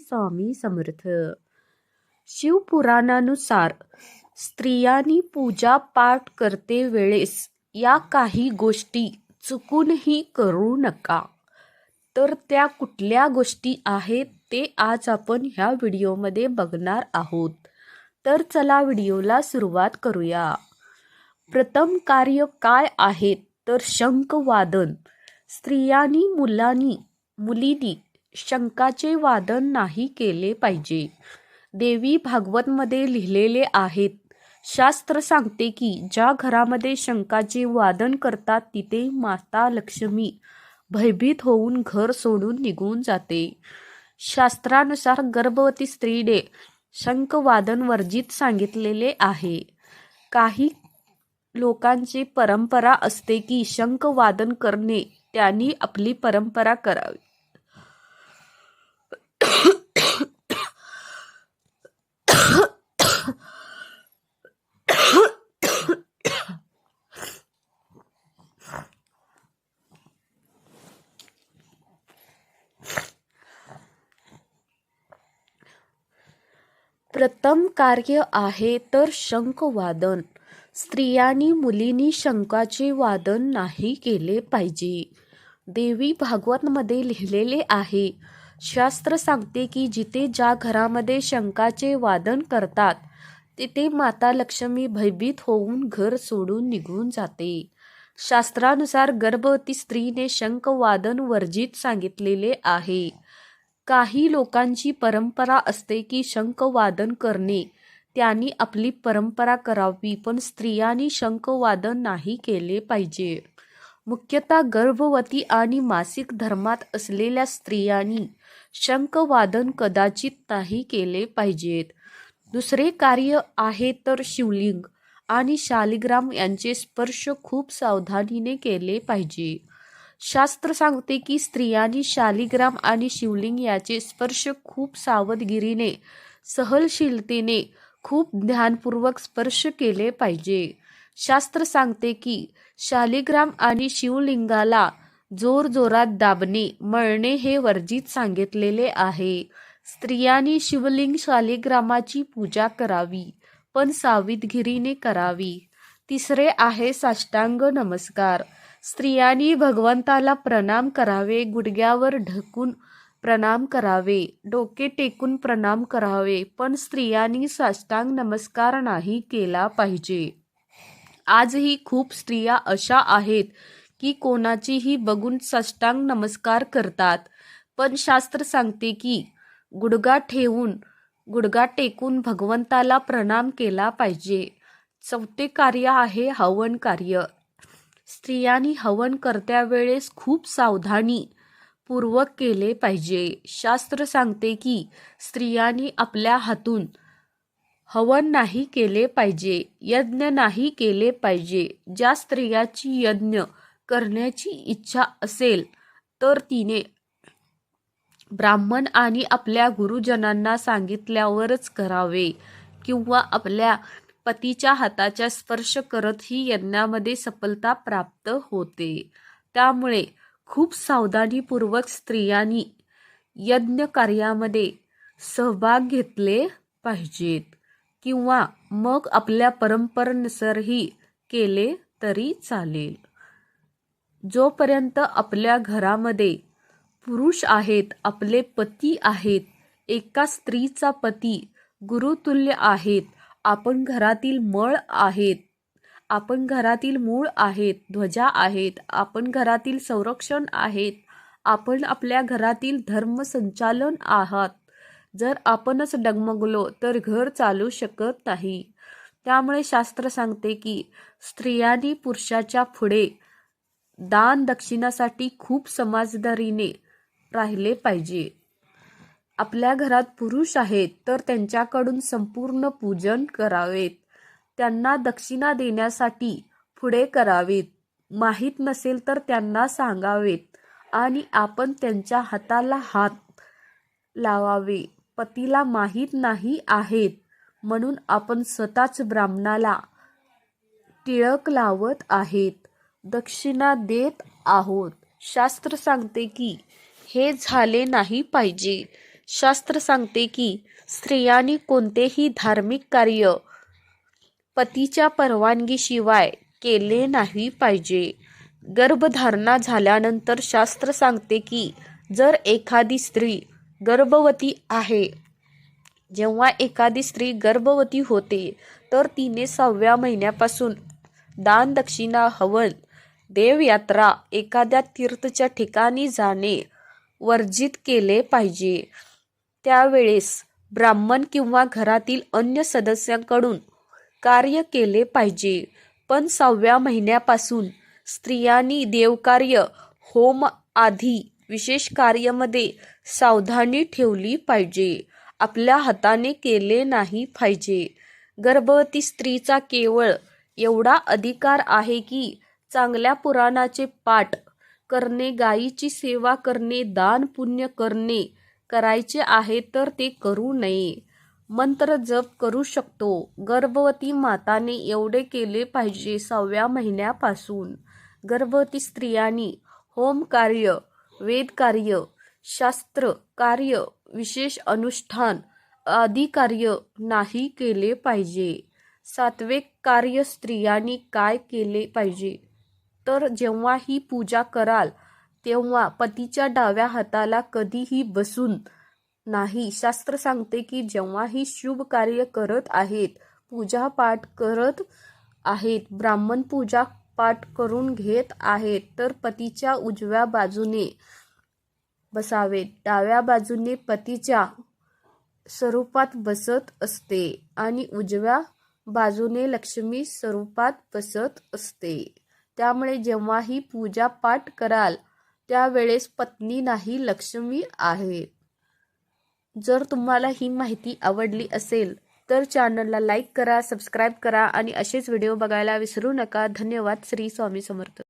स्वामी समर्थ. शिवपुराणानुसार स्त्रियांनी पूजा पाठ करते वेळेस या काही गोष्टी चुकूनही करू नका. तर त्या कुठल्या गोष्टी आहेत ते आज आपण ह्या व्हिडिओमध्ये बघणार आहोत. तर चला व्हिडिओला सुरुवात करूया. प्रथम कार्य काय आहेत तर शंखवादन. स्त्रियांनी मुलांनी मुलींनी शंकाचे वादन नाही केले पाहिजे. देवी भागवतमध्ये लिहिलेले आहेत शास्त्र सांगते की ज्या घरामध्ये शंकाचे वादन करतात तिथे माता लक्ष्मी भयभीत होऊन घर सोडून निघून जाते. शास्त्रानुसार गर्भवती स्त्रीने शंखवादन वर्जित सांगितलेले आहे. काही लोकांची परंपरा असते की शंखवादन करणे त्यांनी आपली परंपरा करावी. प्रथम कार्य आहे तर शंखवादन. स्त्रियांनी मुलींनी शंखाचे वादन नाही केले पाहिजे. देवी भागवतमध्ये लिहिलेले आहे शास्त्र सांगते की जिथे ज्या घरामध्ये शंखाचे वादन करतात तिथे माता लक्ष्मी भयभीत होऊन घर सोडून निघून जाते. शास्त्रानुसार गर्भवती स्त्रीने शंखवादन वर्जित सांगितलेले आहे. काही लोकांची परंपरा असते की शंखवादन करणे. त्यांनी आपली परंपरा करावी पण स्त्रियांनी शंखवादन नाही केले पाहिजे. मुख्यतः गर्भवती आणि मासिक धर्मात असलेल्या स्त्रियांनी शंखवादन कदाचित नाही केले पाहिजेत. दुसरे कार्य आहे तर शिवलिंग आणि शालिग्राम यांचे स्पर्श खूप सावधानीने केले पाहिजे. शास्त्र सांगते की स्त्रियांनी शालिग्राम आणि शिवलिंग याचे स्पर्श खूप सावधगिरीने सहनशीलतेने खूप ध्यानपूर्वक स्पर्श केले पाहिजे. शास्त्र सांगते की शालिग्राम आणि शिवलिंगाला जोर जोरात दाबणे मळणे हे वर्जित सांगितलेले आहे. स्त्रियांनी शिवलिंग शालिग्रामाची पूजा करावी पण सावधगिरीने करावी. तिसरे आहे साष्टांग नमस्कार. स्त्रियांनी भगवंताला प्रणाम करावे गुडघ्यावर ढकून प्रणाम करावे डोके टेकून प्रणाम करावे पण स्त्रियांनी साष्टांग नमस्कार नाही केला पाहिजे. आजही खूप स्त्रिया अशा आहेत की कोणाचीही बघून साष्टांग नमस्कार करतात. पण शास्त्र सांगते की गुडगा ठेवून गुडगा टेकून भगवंताला प्रणाम केला पाहिजे. चौथे कार्य आहे हवन कार्य. स्त्रियांनी हवन करत्या वेळेस खूप सावधानी पूर्वक केले पाहिजे. शास्त्र सांगते की स्त्रियांनी आपल्या हातून हवन नाही केले पाहिजे यज्ञ नाही केले पाहिजे. ज्या स्त्रियाची यज्ञ करण्याची इच्छा असेल तर तिने ब्राह्मण आणि आपल्या गुरुजनांना सांगितल्यावरच करावे किंवा आपल्या पतीच्या हाताच्या स्पर्श करत ही यज्ञामध्ये सफलता प्राप्त होते. त्यामुळे खूप सावधानीपूर्वक स्त्रियांनी यज्ञ कार्यामध्ये सहभाग घेतले पाहिजेत किंवा मग आपल्या परंपरेनुसारही केले तरी चालेल. जोपर्यंत आपल्या घरामध्ये पुरुष आहेत आपले पती आहेत एका स्त्रीचा पती गुरुतुल्य आहेत आपण घरातील मळ आहेत. आपण घरातील मूळ आहेत. ध्वजा आहेत. आपण घरातील संरक्षण आहेत. आपण आपल्या घरातील धर्मसंचालन आहात. जर आपणच डगमगलो तर घर चालू शकत नाही. त्यामुळे शास्त्र सांगते की स्त्रियांनी पुरुषाच्या पुढे दान दक्षिणासाठी खूप समाजदारीने राहिले पाहिजे. आपल्या घरात पुरुष आहेत तर त्यांच्याकडून संपूर्ण पूजन करावेत. त्यांना दक्षिणा देण्यासाठी पुढे करावेत. माहीत नसेल तर त्यांना सांगावेत आणि आपण त्यांच्या हाताला हात लावावे. पतीला माहीत नाही आहेत म्हणून आपण स्वतःच ब्राह्मणाला टिळक लावत आहेत. दक्षिणा देत आहोत. शास्त्र सांगते की हे झाले नाही पाहिजे. शास्त्र सांगते की स्त्रियांनी कोणतेही धार्मिक कार्य पतीच्या परवानगीशिवाय केले नाही पाहिजे. गर्भधारणा झाल्यानंतर शास्त्र सांगते की जर एखादी स्त्री गर्भवती आहे जेव्हा एखादी स्त्री गर्भवती होते तर तिने सहाव्या महिन्यापासून दान दक्षिणा हवन देवयात्रा एखाद्या तीर्थच्या ठिकाणी जाणे वर्जित केले पाहिजे. त्यावेळेस ब्राह्मण किंवा घरातील अन्य सदस्यांकडून कार्य केले पाहिजे. पण सहाव्या महिन्यापासून स्त्रियांनी देवकार्य होम आधी विशेष कार्यामध्ये सावधानी ठेवली पाहिजे. आपल्या हाताने केले नाही पाहिजे. गर्भवती स्त्रीचा केवळ एवढा अधिकार आहे की चांगल्या पुराणाचे पाठ करणे गायीची सेवा करणे दान पुण्य करणे करायचे आहे तर ते करू नये. मंत्र जप करू शकतो. गर्भवती माताने एवढे केले पाहिजे सहाव्या महिन्यापासून. गर्भवती स्त्रियांनी होम कार्य वेद कार्य शास्त्र कार्य विशेष अनुष्ठान आदी कार्य नाही केले पाहिजे. सात्विक कार्य स्त्रियांनी काय केले पाहिजे? तर जेव्हा ही पूजा कराल तेव्हा पतीच्या डाव्या हाताला कधीही बसून नाही. शास्त्र सांगते की जेव्हाही शुभ कार्य करत आहेत पूजा पाठ करत आहेत ब्राह्मण पूजा पाठ करून घेत आहेत तर पतीच्या उजव्या बाजूने बसावेत डाव्या बाजूने पतीच्या स्वरूपात बसत असते आणि उजव्या बाजूने लक्ष्मी स्वरूपात बसत असते. त्यामुळे जेव्हाही पूजा पाठ कराल त्यावेळेस पत्नी नाही लक्ष्मी आहे. जर तुम्हाला ही माहिती आवडली असेल तर चॅनलला लाईक करा सबस्क्राईब करा आणि असेच व्हिडिओ बघायला विसरू नका. धन्यवाद. श्री स्वामी समर्थ.